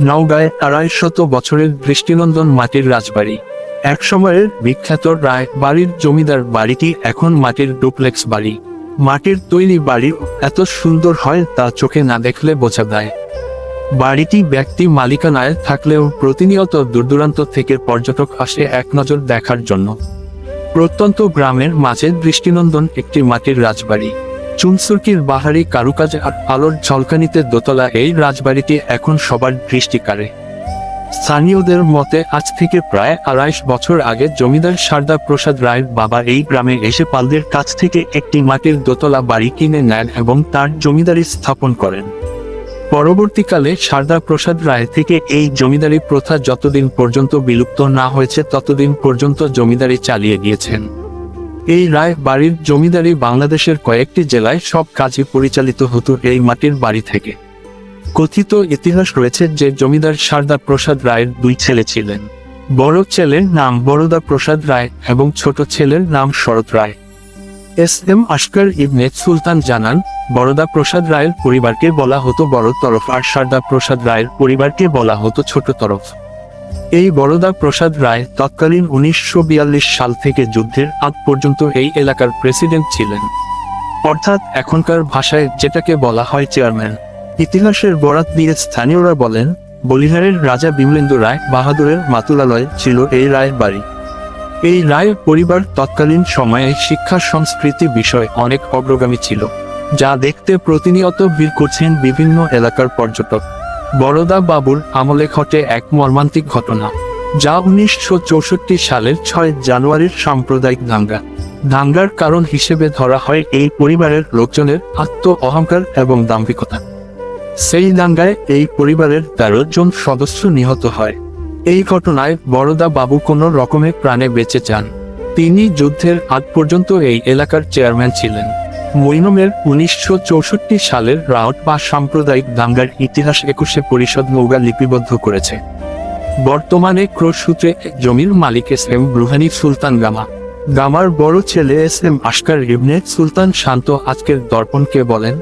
নওগাঁয় আড়াই শত বছরের দৃষ্টিনন্দন মাটির রাজবাড়ি। এক সময়ের বিখ্যাত রায় বাড়ির জমিদার বাড়িটি এখন মাটির ডুপ্লেক্স বাড়ি। মাটির তৈরি বাড়ি এত সুন্দর হয় তা চোখে না দেখলে বোঝা যায়। বাড়িটি ব্যক্তি মালিকানায় থাকলেও প্রতিনিয়ত দূরদূরান্ত থেকে পর্যটক আসে এক নজর দেখার জন্য। প্রত্যন্ত গ্রামের মাঝে দৃষ্টিনন্দন একটি মাটির রাজবাড়ি। চুনসুরকির বাহারি কারুকাজ আর আলোর ঝলকানিতে দোতলা এই রাজবাড়িটি এখন সবার দৃষ্টি কাড়ে। স্থানীয়দের মতে আজ থেকে প্রায় আড়াইশ বছর আগে জমিদার সারদা প্রসাদ রায়ের বাবা এই গ্রামে এসে পালদের কাছ থেকে একটি মাটির দোতলা বাড়ি কিনে নেন এবং তার জমিদারি স্থাপন করেন। পরবর্তীকালে সারদা প্রসাদ রায় থেকে এই জমিদারি প্রথা যতদিন পর্যন্ত বিলুপ্ত না হয়েছে, ততদিন পর্যন্ত জমিদারি চালিয়ে গিয়েছেন। এই রায় বাড়ির জমিদারি বাংলাদেশের কয়েকটি জেলায় সব কাজই পরিচালিত হতো এই মাটির বাড়ি থেকে। কথিত ইতিহাস রয়েছে যে জমিদার সারদা প্রসাদ রায়ের দুই ছেলে ছিলেন। বড় ছেলের নাম বরদা প্রসাদ রায় এবং ছোট ছেলের নাম শরৎ রায়। এস এম আশকার ইবনে সুলতান জানান, বরদা প্রসাদ রায়ের পরিবারকে বলা হতো বড় তরফ আর সারদা প্রসাদ রায়ের পরিবারকে বলা হতো ছোট তরফ। এই বরদা প্রসাদ রায় তৎকালীন উনিশশো বিয়াল্লিশ সাল থেকে যুদ্ধের আগ পর্যন্ত এই এলাকার প্রেসিডেন্ট ছিলেন। অর্থাৎ এখনকার ভাষায় যেটাকে বলা হয় চেয়ারম্যান। ইতিহাসের বরাত দিয়ে স্থানীয়রা বলেন, বলিহারের রাজা বিমলেন্দু রায় বাহাদুরের মাতুলালয় ছিল এই রায়ের বাড়ি। এই রায় পরিবার তৎকালীন সময়ে শিক্ষা সংস্কৃতি বিষয় অনেক অগ্রগামী ছিল, যা দেখতে প্রতিনিয়ত ভিড় করছেন বিভিন্ন এলাকার পর্যটক। বাবুর আমলে ঘটে এক মর্মান্তিক ঘটনা, যা উনিশশো চৌষট্টি সালের ছয় জানুয়ারির সাম্প্রদায়িক দাঙ্গা। দাঙ্গার কারণ হিসেবে ধরা হয় এই পরিবারের লোকজনের আত্ম অহংকার এবং দাম্ভিকতা। সেই দাঙ্গায় এই পরিবারের তেরো জন সদস্য নিহত হয়। এই ঘটনায় বড়দা বাবু কোনো রকমে প্রাণে বেঁচে যান। তিনি যুদ্ধের আগ পর্যন্ত এই এলাকার চেয়ারম্যান ছিলেন। মৈনমের উনিশশো চৌষট্টি সালের রাউট বা সাম্প্রদায়িক দাঙ্গার ইতিহাস একুশে পরিষদ নৌগা লিপিবদ্ধ করেছে। বর্তমানে ক্রোশ সূত্রে এক জমির মালিক এস এম রুহানি সুলতান গামা। গামার বড় ছেলে এস এম আশকার ইবনে সুলতান শান্ত আজকের দর্পণকে বলেন,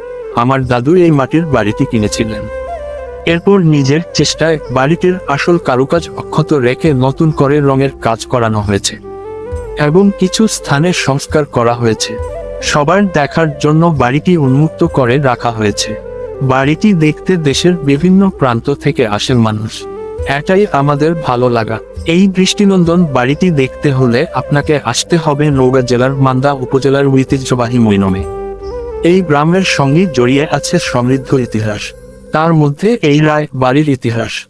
আমার দাদু এই মাটির বাড়িটি কিনেছিলেন। এরপর নিজের চেষ্টায় বাড়িটির আসল কারুকাজ অক্ষত রেখে নতুন করে রঙের কাজ করানো হয়েছে এবং কিছু স্থানে সংস্কার করা হয়েছে। সবার দেখার জন্য বাড়িটি উন্মুক্ত করে রাখা হয়েছে। বাড়িটি দেখতে দেশের বিভিন্ন প্রান্ত থেকে আসেন মানুষ। এটাই আমাদের ভালো লাগা। এই দৃষ্টিনন্দন বাড়িটি দেখতে হলে আপনাকে আসতে হবে নৌগা জেলার মান্দা উপজেলার ঐতিহ্যবাহী মৈনমে। এই গ্রামের সঙ্গে জড়িয়ে আছে সমৃদ্ধ ইতিহাস। তার মধ্যে এই রায় বাড়ির ইতিহাস।